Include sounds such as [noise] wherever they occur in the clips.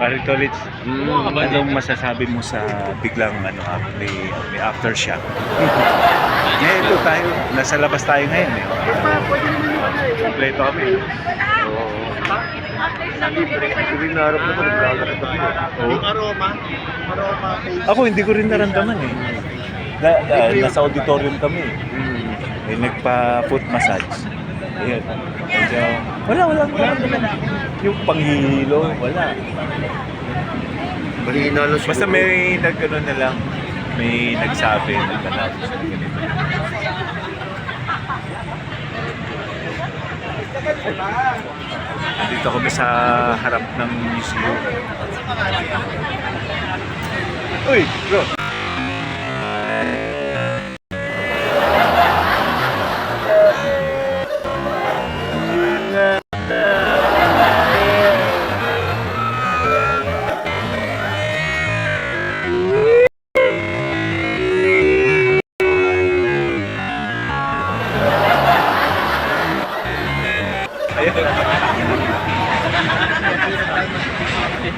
Paring Tolits, Mm. anong masasabi mo sa biglang ano, ah, may, may aftershock? [laughs] Ngayon ito tayo, nasa labas tayo ngayon eh. Kompleto kami. Sabihin na harap na ko, naglalakad na ko. Oo. aroma, aroma Ako hindi ko rin naramdaman eh. Na, na, nasa auditorium kami eh. Eh, nagpa-foot massage. Ayun. Medyo, wala, wala, wala. Yung panghihilo, wala. Mahina lang Basta may nagano na lang, may nagsabi, nagtanapos na ganito. Dito kami sa harap ng museum. Uy, bro.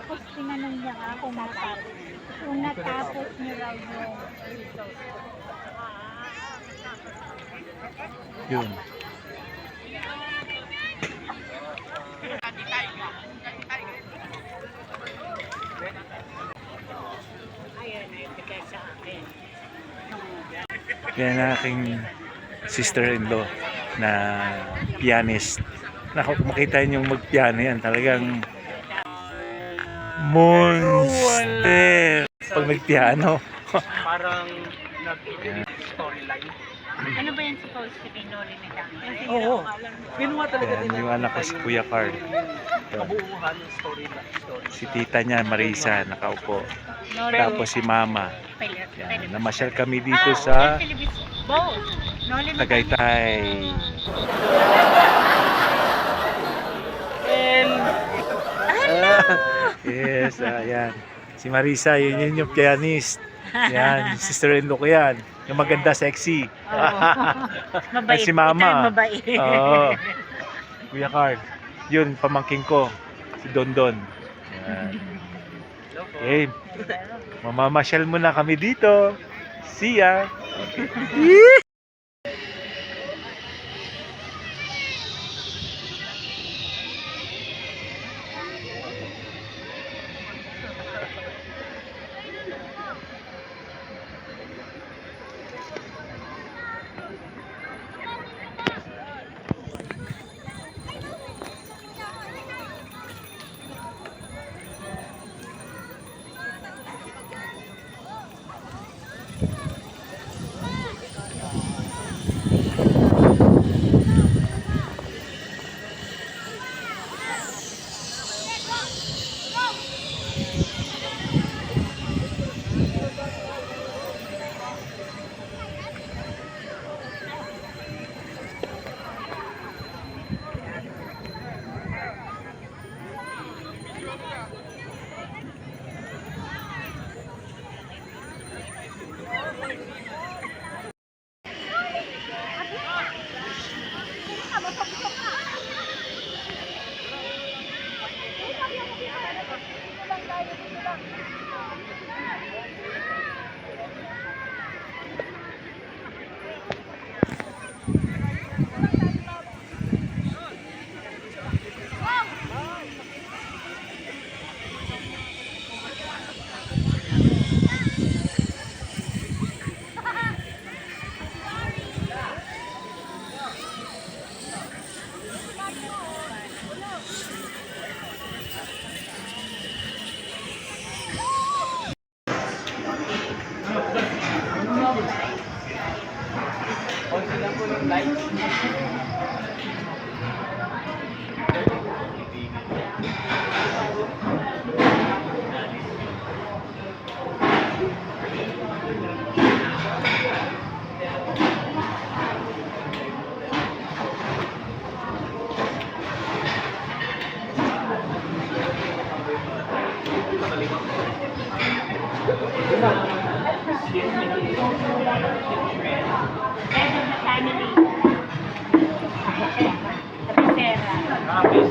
Natapos tinanong niya kung natapos. Kung natapos niya raw yung. Yun. Kaya na aking sister-in-law na pianist. Naku, makita niyo yung mag-piano yan. Talagang monster pag nag-piano. Parang nag-storyline. Ano ba yan supposed to be, Noli na Oo. Kinuha talaga nila. yung anak ko si Kuya Carl. Kabuuhan ng story na story. Si tita niya, Marisa, nakaupo. Tapos si mama. Yan, namasyal kami dito sa Both. Noli Tagaytay. Yes, ayan. Si Marisa, yun, yun yung pianist. Yan, sister-in-law ko yan. Yung maganda, sexy. [laughs] Mabait. si Mama. Ikaw mabait. Oo. Kuya Carl. Yun, pamangking ko. Si Don Don. Yan. Okay. Mamamasyal muna kami dito. See ya. [laughs] 来。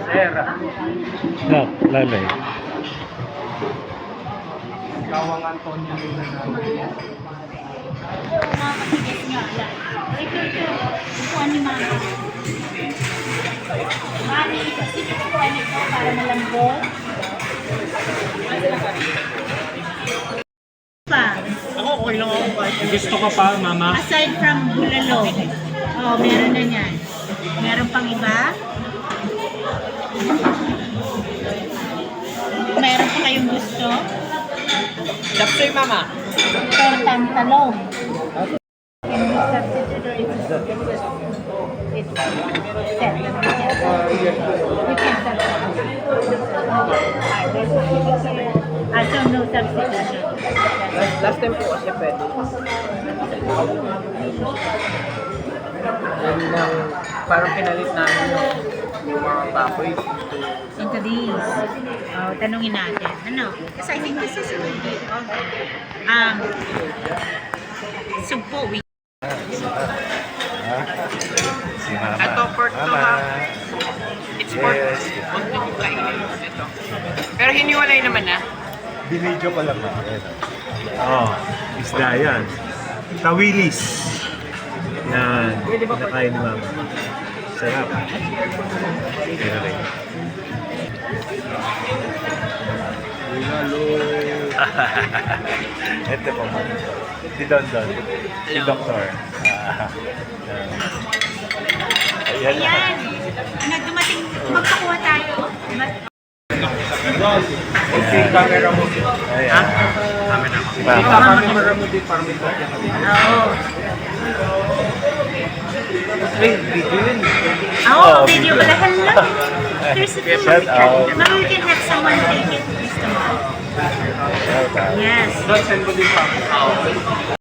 No, lalay. Gawang Antonio Luna na. Mami, kasi upuan ito para malambot. Ako, okay lang ako gusto ka pa, mama. aside from bulalo, oh, meron na yan. Meron pang iba? Meron pa kayong gusto? Chapsoy, mama. Tortang talong. No substitution. Last time po kasi pwede. Yan lang, parang pinalit namin yung, yung mga baboy. Into these. Oh, tanungin natin. Ano? Because I think this is a good deal. Um, sugpo, we. Ito, pork to, ha? It's pork. Yes. Huwag niyo po kainin. Ito. Pero hiniwalay naman na. Binidyo ko lang na. Oh, isda yan. Tawilis. Yan. Pinakain ni Mama. Sarap. Yan rin. Ito po. Si Don Don. Si Doktor. Ah. Ayan. Ayan! Nagdumating, magpakuha tayo. Mas- Okay, camera mo. Ayan. Si Mama. camera mo din para may. Oo. Ay, video yun. Oo, Oh, video video. pala. Hello! [laughs] There's a film. Shout out. Maybe we can have someone take it. Mo? Shout out. Yes. Don't send mo din pa.